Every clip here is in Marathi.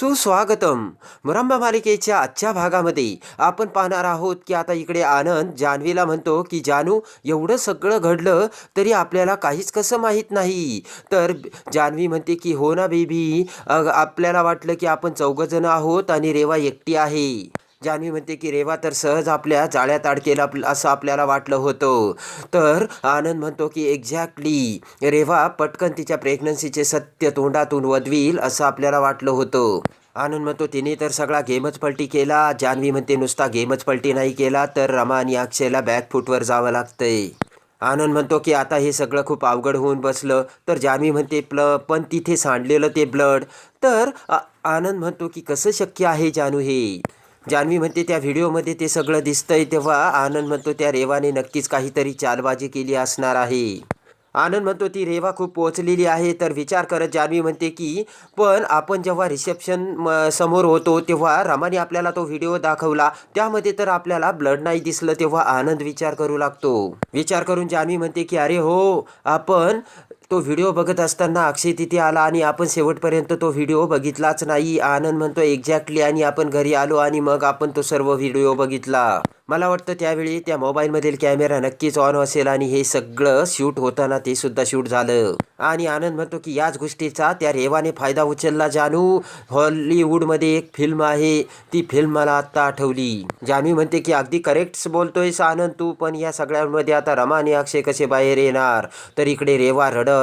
सुस्वागतम. मुरंबा मालिकेच्या आजच्या भागामध्ये आपण पाहणार आहोत की आता इकडे आनंद जान्हवीला म्हणतो की जानू एवढं सगळं घडलं तरी आपल्याला काहीच कसं माहीत नाही. तर जान्हवी म्हणते की हो ना बेबी. आपल्याला वाटलं की आपण चौघजणं आहोत आणि रेवा एकटी आहे. जान्हवी म्हणते की रेवा तर सहज आपल्या जाळ्यात अडकेल आप असं आपल्याला वाटलं होतं. तर आनंद म्हणतो की एक्झॅक्टली रेवा पटकन तिच्या प्रेग्नन्सीचे सत्य तोंडातून वदवील असं आपल्याला वाटलं होतं. आनंद म्हणतो तिने तर सगळा गेमच पलटी केला. जान्हवी म्हणते नुसता गेमच पलटी नाही केला तर रमा आणि अक्षयला बॅकफूटवर जावं लागतंय. आनंद म्हणतो की आता हे सगळं खूप अवघड होऊन बसलं. तर जान्हवी म्हणते प्ल पण तिथे सांडलेलं ते ब्लड तर आनंद म्हणतो की कसं शक्य आहे जानू हे? जान्हवी म्हणते त्या व्हिडिओमध्ये ते सगळं दिसतंय तेव्हा आनंद म्हणतो त्या रेवाने नक्कीच काहीतरी चालबाजी केली असणार आहे. आनंद म्हणतो ती रेवा खूप पोहोचलेली आहे. तर विचार करत जान्हवी म्हणते की पण आपण जेव्हा रिसेप्शन समोर होतो तेव्हा रमाने आपल्याला तो व्हिडिओ दाखवला. त्यामध्ये तर आपल्याला ब्लड नाही दिसलं तेव्हा आनंद विचार करू लागतो. विचार करून जान्हवी म्हणते की अरे हो आपण तो व्हिडिओ बघत असताना अक्षय तिथे आला आणि आपण शेवटपर्यंत तो व्हिडिओ बघितलाच नाही. आनंद म्हणतो एक्झॅक्टली आणि आपण घरी आलो आणि मग आपण तो सर्व व्हिडिओ बघितला. मला वाटतं त्यावेळी त्या मोबाईलमधील कॅमेरा नक्कीच ऑन असेल आणि हे सगळं शूट होताना ते सुद्धा शूट झालं. आणि आनंद म्हणतो की याच गोष्टीचा त्या रेवाने फायदा उचलला जानू. हॉलिवूडमध्ये एक फिल्म आहे. ती फिल्म मला आत्ता आठवली. जानवी म्हणते की अगदी करेक्ट बोलतोयस आनंद तू पण या सगळ्यांमध्ये आता रमा आणि अक्षय कसे बाहेर येणार? तर इकडे रेवा रडत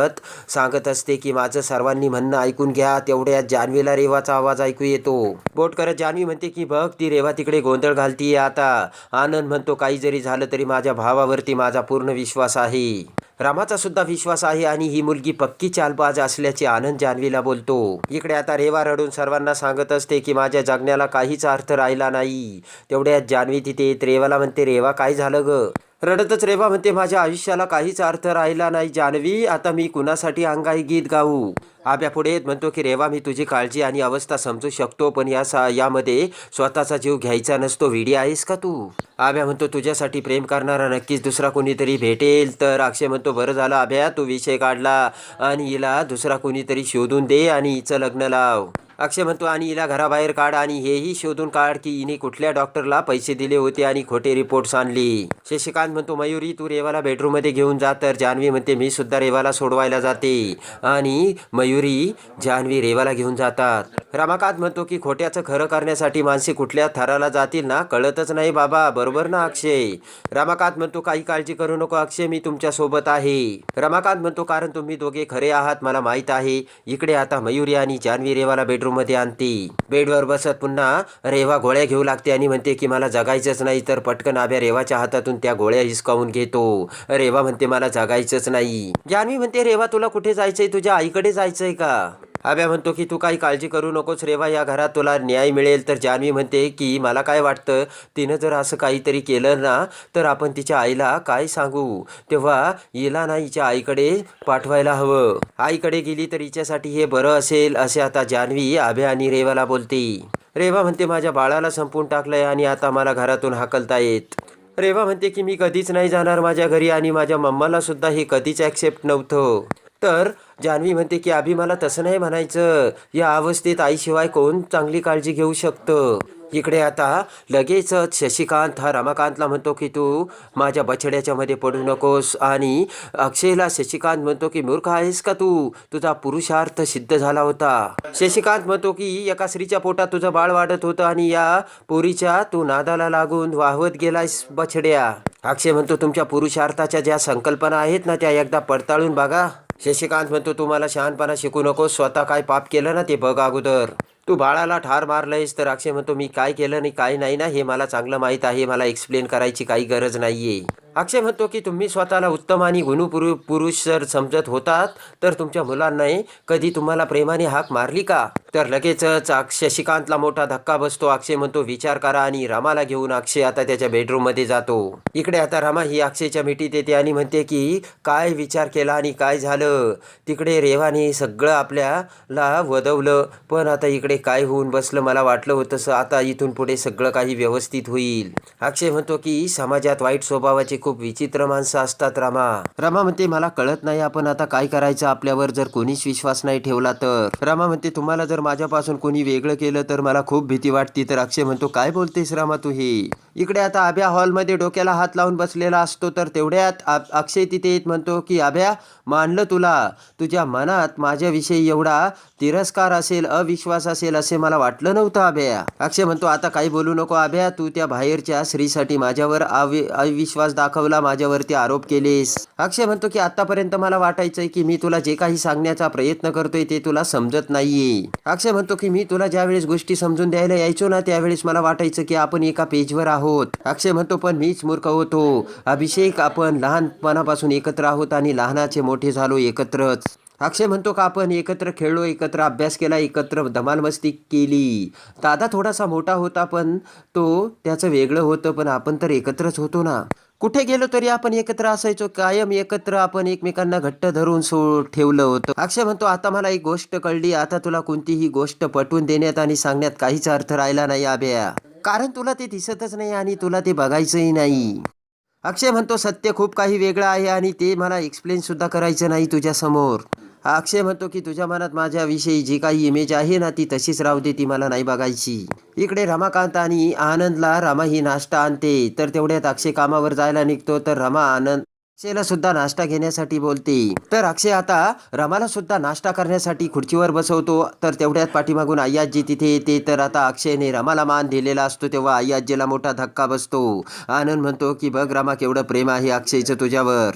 सांगत असते की माझं सर्वांनी म्हणणं ऐकून घ्या तेवढ्यात जान्हवीला रेवाचा आवाज ऐकू येतो. बोट करत जान्हवी म्हणते की बघ ती रेवा तिकडे गोंधळ घालतीये आता. आनंद म्हणतो काही जरी झालं तरी माझ्या भावावरती माझा पूर्ण विश्वास आहे. रामाचा सुद्धा विश्वास आहे आणि ही मुलगी पक्की चालबाज असल्याचे आनंद जान्हवीला बोलतो. इकडे आता रेवा रडून सर्वांना सांगत असते की माझ्या जगण्याला काहीच अर्थ राहिला नाही. तेवढ्यात जान्हवी तिथे येत रेवाला म्हणते रेवा काय झालं ग? रडतच रेवा म्हणते माझ्या आयुष्याला काहीच अर्थ राहिला नाही जानवी आता मी कुणासाठी अंगाई गीत गाऊ? आब्या पुढे म्हणतो की रेवा मी तुझी काळजी आणि अवस्था समजू शकतो पण या सा यामध्ये स्वतःचा जीव घ्यायचा नसतो. विडी आहेस का तू? आब्या म्हणतो तुझ्यासाठी प्रेम करणारा नक्कीच दुसरा कोणीतरी भेटेल. तर अक्षय म्हणतो बरं झालं आभ्या तू विषय काढला आणि हिला दुसरा कोणीतरी शोधून दे आणि हिचं लग्न लाव. अक्षय म्हणतो आणि हिला घराबाहेर काढ आणि हेही शोधून काढ की हिने कुठल्या डॉक्टरला पैसे दिले होते आणि खोटे रिपोर्ट्स आणली. शशिकांत म्हणतो मयुरी तू रेवाला बेडरूममध्ये घेऊन जा. तर जान्हवी म्हणते मी सुद्धा रेवाला सोडवायला जाते. आणि मयुरी जान्हवी रेवाला घेऊन जातात. रमाकांत म्हणतो की खोट्याचं खरं करण्यासाठी माणसे कुठल्या थराला जातील ना कळतच नाही बाबा बरोबर ना अक्षय? रमाकांत म्हणतो काही काळजी करू नको अक्षय मी तुमच्यासोबत आहे. रमाकांत म्हणतो कारण तुम्ही दोघे खरे आहात मला माहीत आहे. इकडे आता मयुरी आणि जान्हवी रेवाला बेडरूममध्ये आणते. बेडवर बसत पुन्हा रेवा गोळ्या घेऊ लागते आणि म्हणते की मला जगायचंच नाही तर पटकन आभ्या रेवाच्या हातातून त्या गोळ्या हिसकावून घेतो. रेवा म्हणते मला जगायचंच नाही. जान्हवी म्हणते रेवा तुला कुठे जायचंय? तुझ्या आईकडे जायचंय. का? आब्या म्हणतो की तू काही काळजी करू नकोस रेवा या घरात तुला न्याय मिळेल. तर जान्हवी म्हणते की मला काय वाटतं तिनं जर असं काहीतरी केलं ना तर आपण तिच्या आईला काय सांगू? तेव्हा हिला ना हिच्या आईकडे पाठवायला हवं. आईकडे गेली तर हिच्यासाठी हे बरं असेल असे आता जान्हवी आभ्या आणि रेवाला बोलते. रेवा म्हणते माझ्या बाळाला संपून टाकलंय आणि आता मला घरातून हाकलता येत. रेवा म्हणते की मी कधीच नाही जाणार माझ्या घरी आणि माझ्या मम्माला सुद्धा हे कधीच ॲक्सेप्ट नव्हतं. तर जान्हवी म्हणते की आभी मला तसं नाही म्हणायचं. या अवस्थेत आईशिवाय कोण चांगली काळजी घेऊ शकतं? इकडे आता लगेचच शशिकांत हा रमाकांतला म्हणतो की तू माझ्या बछड्याच्या मध्ये पडू नकोस. आणि अक्षयला शशिकांत म्हणतो की मूर्ख आहेस का तू? तुझा पुरुषार्थ सिद्ध झाला होता. शशिकांत म्हणतो की एका स्त्रीच्या पोटात तुझं बाळ वाढत होतं आणि या पोरीच्या तू नादाला लागून वाहवत गेलायस बछड्या. अक्षय म्हणतो तुमच्या पुरुषार्थाच्या ज्या संकल्पना आहेत ना त्या एकदा पडताळून बघा. शशिकांत म्हणतो तुम्हाला शहाणपणा शिकू नको स्वतः काय पाप केलं ना ते बघ अगोदर. तू बाळाला ठार मारलंयस तर अक्षय म्हणतो मी काय केलं नाही काय नाही ना हे मला चांगलं माहीत आहे मला एक्सप्लेन करायची काही गरज नाहीये. अक्षय म्हणतो की तुम्ही स्वतःला उत्तम आणि गुणपुरु पुरुष जर समजत होतात तर तुमच्या मुलांनाही कधी तुम्हाला प्रेमाने हाक मारली का? तर लगेचच अक्षय शिकांतला मोठा धक्का बसतो. अक्षय म्हणतो विचार करा आणि रमाला घेऊन अक्षय आता त्याच्या बेडरूममध्ये जातो. इकडे आता रमा ही अक्षयच्या मिठीत येते आणि म्हणते की काय विचार केला आणि काय झालं? तिकडे रेवाने सगळं आपल्याला वदवलं पण आता इकडे काय होऊन बसलं? मला वाटलं होतं आता इथून पुढे सगळं काही व्यवस्थित होईल. अक्षय म्हणतो की समाजात वाईट स्वभावाचे खूप विचित्र माणसं असतात रामा. रमा म्हणते मला कळत नाही आपण आता काय करायचं? आपल्यावर जर कोणीच विश्वास नाही ठेवला तर. रमा म्हणते तुम्हाला जर माझ्यापासून कोणी वेगळं केलं तर मला खूप भीती वाटते. तर अक्षय म्हणतो काय बोलतेस रामा तू हे? इकडे आता आभ्या हॉलमध्ये डोक्याला हात लावून बसलेला असतो तर तेवढ्यात अक्षय तिथे येत म्हणतो की आभ्या मानलं तुला? तुझ्या मनात माझ्याविषयी एवढा तिरस्कार असेल अविश्वास असेल असे मला वाटलं नव्हतं आभ्या. अक्षय म्हणतो आता काही बोलू नको आभ्या. तू त्या बाहेरच्या स्त्रीसाठी माझ्यावर अविश्वास दाखवला माझ्यावरती आरोप केलेस. अक्षय म्हणतो की आतापर्यंत मला वाटायचंय की मी तुला जे काही सांगण्याचा प्रयत्न करतोय ते तुला समजत नाहीये. अक्षय म्हणतो की मी तुला ज्यावेळेस गोष्टी समजून द्यायला यायचो ना त्यावेळेस मला वाटायचं की आपण एका पेजवर आहोत. अक्षय म्हणतो पण मीच मूर्ख होतो. अभिषेक आपण लहानपणापासून एकत्र आहोत आणि लहानाचे मोठे झालो एकत्रच. अक्षय म्हणतो का आपण एकत्र खेळलो एकत्र अभ्यास केला एकत्र धमाल मस्ती केली. दादा थोडासा मोठा होता पण तो त्याचं वेगळं होतं पण आपण तर एकत्रच होतो ना. कुठे गेलो तरी आपण एकत्र असायचो कायम एकत्र आपण एकमेकांना घट्ट धरून सो ठेवलं होतं. अक्षय म्हणतो आता मला एक गोष्ट कळली आता तुला कोणतीही गोष्ट पटवून देण्यात आणि सांगण्यात काहीच अर्थ राहिला नाही आभ्या कारण तुला ते दिसतच नाही आणि तुला ते बघायचंही नाही. अक्षय म्हणतो सत्य खूप काही वेगळं आहे आणि ते मला एक्सप्लेन सुद्धा करायचं नाही तुझ्या अक्षय म्हणतो की तुझ्या मनात माझ्याविषयी जी काही इमेज आहे ना ती तशीच राहू दे ती मला नाही बघायची. इकडे रमाकांत आणि आनंदला रमा ही नाश्ता आणते. तर तेवढ्यात अक्षय कामावर जायला निघतो. तर रमा आनंद अक्षयला सुद्धा नाश्ता घेण्यासाठी बोलते. तर अक्षय आता रमाला सुद्धा नाश्ता करण्यासाठी खुर्चीवर बसवतो. तर तेवढ्यात पाठीमागून अय्याजी तिथे येते. तर आता अक्षयने रमाला मान दिलेला असतो तेव्हा अय्याजीला मोठा धक्का बसतो. आनंद म्हणतो की बघ रमा केवढं प्रेम आहे अक्षयचं तुझ्यावर.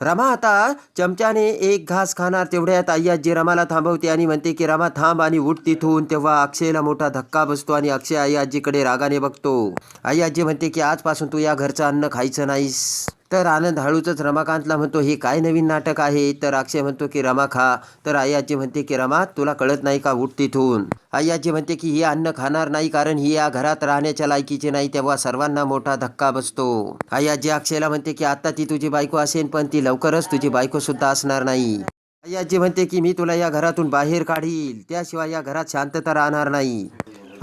रमा आता चमच्याने एक घास खाणार तेवढ्यात अय्याजी रमाला थांबवते आणि म्हणते की रमा थांब आणि उठ तिथून. तेव्हा अक्षयला मोठा धक्का बसतो आणि अक्षय अय्याजीकडे रागाने बघतो. अय्याजी म्हणते की आजपासून तू या घरचं अन्न खायचं नाहीस. तर आनंद हळूचच रमाकांतला म्हणतो हे काय नवीन नाटक आहे? तर अक्षय म्हणतो की रमा खा. तर आयाजी म्हणते की रमा तुला कळत नाही का उठ तिथून? आयाजी म्हणते की ही अन्न खाणार नाही कारण ही या घरात राहण्याच्या लायकीची नाही तेव्हा सर्वांना मोठा धक्का बसतो. आयाजी अक्षयला म्हणते की आता ती तुझी बायको असेल पण ती लवकरच तुझी बायको सुद्धा असणार नाही. आयाजी म्हणते की मी तुला या घरातून बाहेर काढील त्याशिवाय या घरात शांतता राहणार नाही.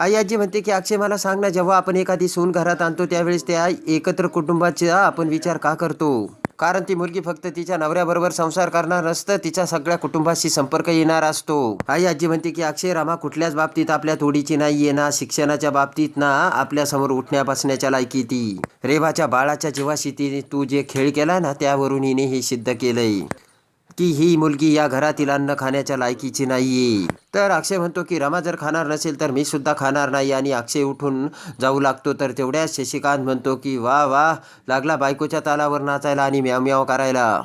आई आजी म्हणते की अक्षय मला सांग ना जेव्हा आपण एखादी सून घरात आणतो त्यावेळेस त्या एकत्र कुटुंबाचा आपण विचार का करतो? कारण ती मुलगी फक्त तिच्या नवऱ्याबरोबर संसार करणार नसतं तिच्या सगळ्या कुटुंबाशी संपर्क येणार असतो. आई आजी म्हणते की अक्षय रामा कुठल्याच बाबतीत आपल्या तोडीची नाहीये ना शिक्षणाच्या बाबतीत ना आपल्यासमोर उठण्या बसण्याच्या लायकी ती. रेवाच्या बाळाच्या जीवाशी ती तू जे खेळ केला ना त्यावरून हिने हे सिद्ध केलंय. की ही मुलगी या घरातील अन्न खाण्याच्या लायकीची नाही तर अक्षय म्हणतो की रमा जर खाणार नसेल तर मी सुद्धा खाणार नाही आणि अक्षय उठून जाऊ लागतो. तर तेवढ्याच शशिकांत म्हणतो की वा वा लागला बायकोच्या तालावर नाचायला आणि म्याव म्याव करायला.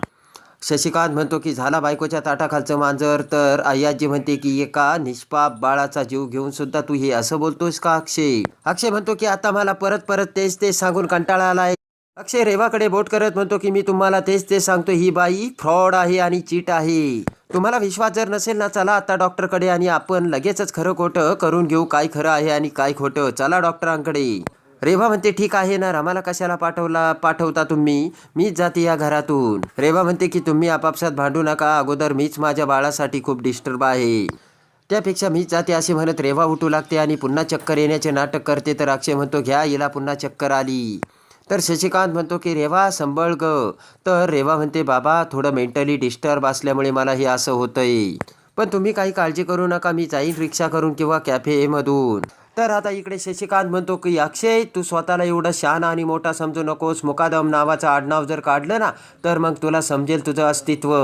शशिकांत म्हणतो की झाला बायकोच्या ताटाखालचं मांजर. तर अय्याजी म्हणते की एका निष्पाप बाळाचा जीव घेऊन सुद्धा तू हे असं बोलतोस का अक्षय? अक्षय म्हणतो की आता मला परत परत तेच तेच सांगून कंटाळा आलाय. अक्षय रेवाकडे बोट करत म्हणतो की मी तुम्हाला तेच तेच सांगतो ही बाई फ्रॉड आहे आणि चीट आहे. तुम्हाला विश्वास जर नसेल ना चला आता डॉक्टरकडे आणि आपण लगेचच खरं खोटं करून घेऊ काय खरं आहे आणि काय खोटं. चला डॉक्टरांकडे. रेवा म्हणते ठीक आहे ना रामाला कशाला पाठवला पाठवता तुम्ही? मीच जाते या घरातून. रेवा म्हणते की तुम्ही आपापसात भांडू नका अगोदर मीच माझ्या बाळासाठी खूप डिस्टर्ब आहे. त्यापेक्षा मीच जाते असे म्हणत रेवा उठू लागते आणि पुन्हा चक्कर येण्याचे नाटक करते. तर अक्षय म्हणतो घ्या हिला पुन्हा चक्कर आली. तर शशिकांत म्हणतो की रेवा संबळ ग. तर रेवा म्हणते बाबा थोडं मेंटली डिस्टर्ब असल्यामुळे मला हे असं होतंय. पण तुम्ही काही काळजी करू नका मी जाईन रिक्षा करून किंवा कॅफेमधून तर आता इकडे शशिकांत म्हणतो की अक्षय तू स्वतःला एवढं शान आणि मोठा समजू नकोस. मुकादम नावाचं आडनाव जर काढलं ना तर मग तुला समजेल तुझं अस्तित्व.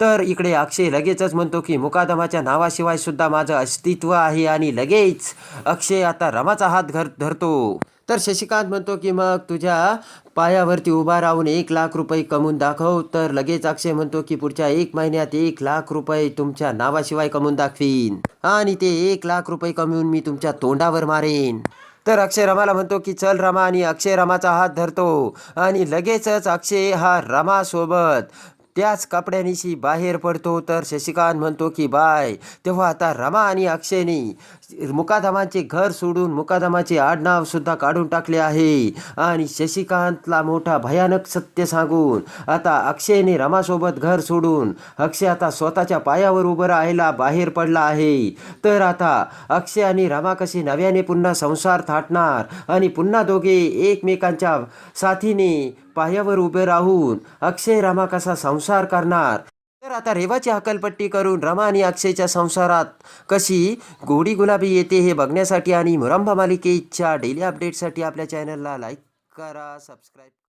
तर इकडे अक्षय लगेचच म्हणतो की मुकादमाच्या नावाशिवाय सुद्धा माझं अस्तित्व आहे आणि लगेच. अक्षय आता रमाचा हात घर धरतो. तर शशिकांत म्हणतो की मग तुझ्या पायावरती उभा राहून एक लाख रुपये कमवून दाखव. तर लगेच अक्षय म्हणतो की पुढच्या एक महिन्यात एक लाख रुपये तुमच्या नावाशिवाय कमवून दाखवीन आणि ते एक लाख रुपये कमवून मी तुमच्या तोंडावर मारेन. तर अक्षय रमाला म्हणतो की चल रमा आणि अक्षय रमाचा हात धरतो. आणि लगेचच अक्षय हा रमासोबत त्याच कपड्यानिशी बाहेर पडतो तर शशिकांत म्हणतो की बाय. तेव्हा आता रमा आणि अक्षयने मुकादमाचे घर सोडून मुकादमाचे आडनाव सुद्धा काढून टाकले आहे. आणि शशिकांतला मोठा भयानक सत्य सांगून आता अक्षयने रमासोबत घर सोडून अक्षय आता स्वतःच्या पायावर उभं राहायला बाहेर पडला आहे. तर आता अक्षय आणि रमा कशी नव्याने पुन्हा संसार थाटणार आणि पुन्हा दोघे एकमेकांच्या साथीने पायावर उभे राहून अक्षय रमा कसा संसार करणार? तर आता रेवाची हकलपट्टी करून रमा आणि अक्षयच्या संसारात कशी गोडी गुलाबी येते हे बघण्यासाठी आणि मुरंबा मालिकेच्या डेली अपडेटसाठी आपल्या चॅनलला लाईक करा सबस्क्राईब